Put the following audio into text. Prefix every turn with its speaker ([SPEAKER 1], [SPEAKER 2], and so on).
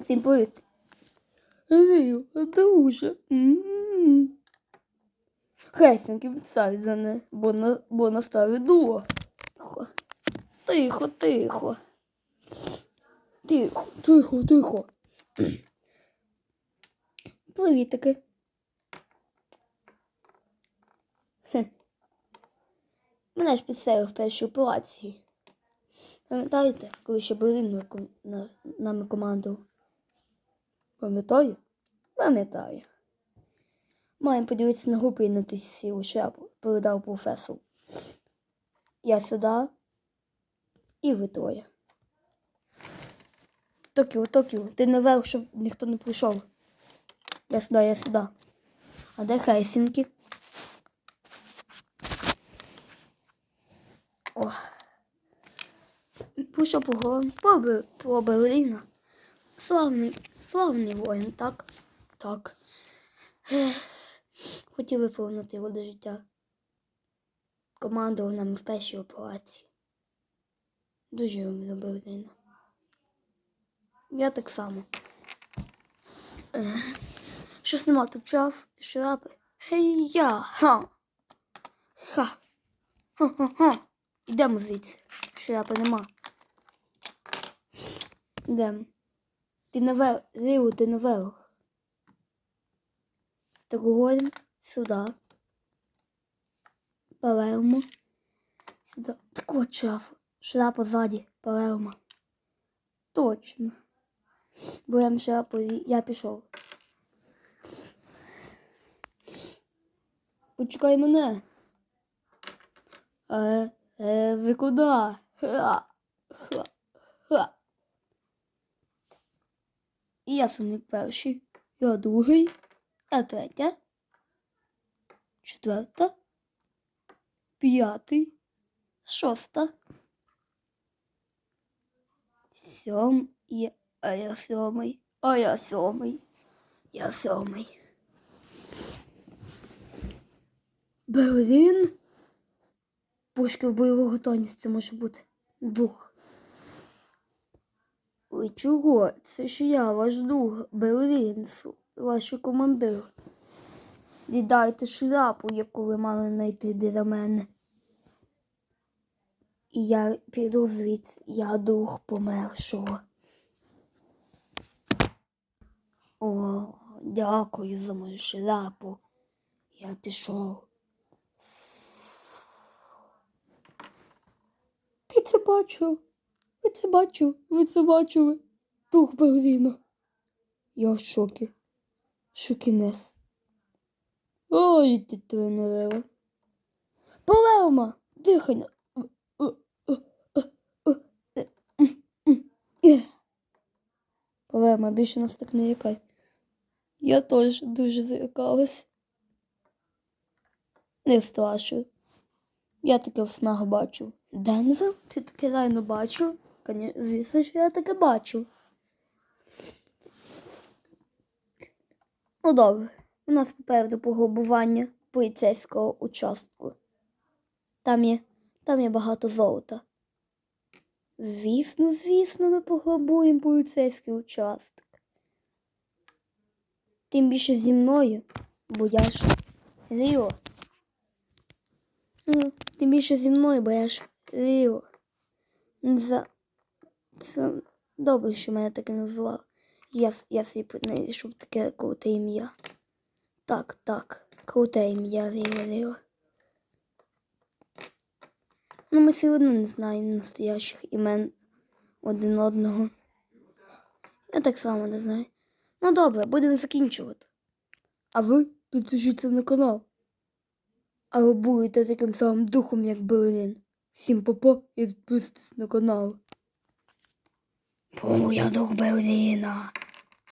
[SPEAKER 1] Всім привіт. Вію, дуже. М-м-м. Хесеньки підставить за не, бо, на, бо наставить дуло. Тихо, тихо, тихо. Тихо, тихо, тихо. Привітики. Мене ж підставив в першій операції. Пам'ятаєте, коли ще на, нами командував? Пам'ятаю? Пам'ятаю. Маємо подивитися на групи і на тисячу шляпу, передав професор. Я сюди і ви троє. Токіо, Токіо, ти наверх, щоб ніхто не прийшов. Я сюди, я сюди. А де Хельсінки? О. Прийшов по головам. Славний, славний воїн, так? Так. Хотів виповнити його до життя. Командував нами в першій операції. Дуже люблю Берліна. Я так само. Щось нема тут шаф, шляпи. Гей я! Ха! Ха! Ха-ха-ха! Йдемо звідси. Шляпи нема. Йдемо. Ти наверх. Ліо, ти наверх. Строголь сюди. Палермо. Сюди. Так от шафа. Шляпа ззаді. Палермо. Точно. Беремо шляпу і я пішов. Почекай мене. Е, е, ви куди? Ха, ха, ха. Я самий перший, я другий, я третя, четверта, п'ятий, шоста, сьом, і, а я сьомий, а я сьомий, я сьомий. Берлін? Пушки в бойову готовність це може бути. Дух. Ви чого? Це ж я, ваш дух, Берлін, ваш командир. Віддайте шляпу, яку ви мали знайти для мене. І я піду звідси, я дух помершого. О, дякую за мою шляпу. Я пішов. Ти це бачив? Ви це бачив? Ви це бачили? Дух Берліна. Я в шокі. Шокінес. Ой, ти тренерила. Полема! Дихання. Полема, більше нас так не лякай. Я теж дуже злякалась. Не страшно. Я таке в снах бачив. Денвер? Ти таке реально бачив? Звісно, що я таке бачив. Ну добре, у нас попереду пограбування поліцейського участку. Там є, там є багато золота. Звісно, звісно, ми пограбуємо поліцейський участок. Тим більше зі мною, бо я ж Ріо. Ну, тим більше зі мною, бо я ж Ріо. За... Це добре, що мене таке назвав. Я, я собі знайшов таке круте ім'я. Так, так, круте ім'я Ріо. Ну, ми все одно не знаємо настоящих імен один одного. Я так само не знаю. Ну добре, будемо закінчувати. А ви підпишіться на канал. А ви будете таким самим духом, як Берлін. Всім попо і підписуйтесь на канал. Дух Берліна.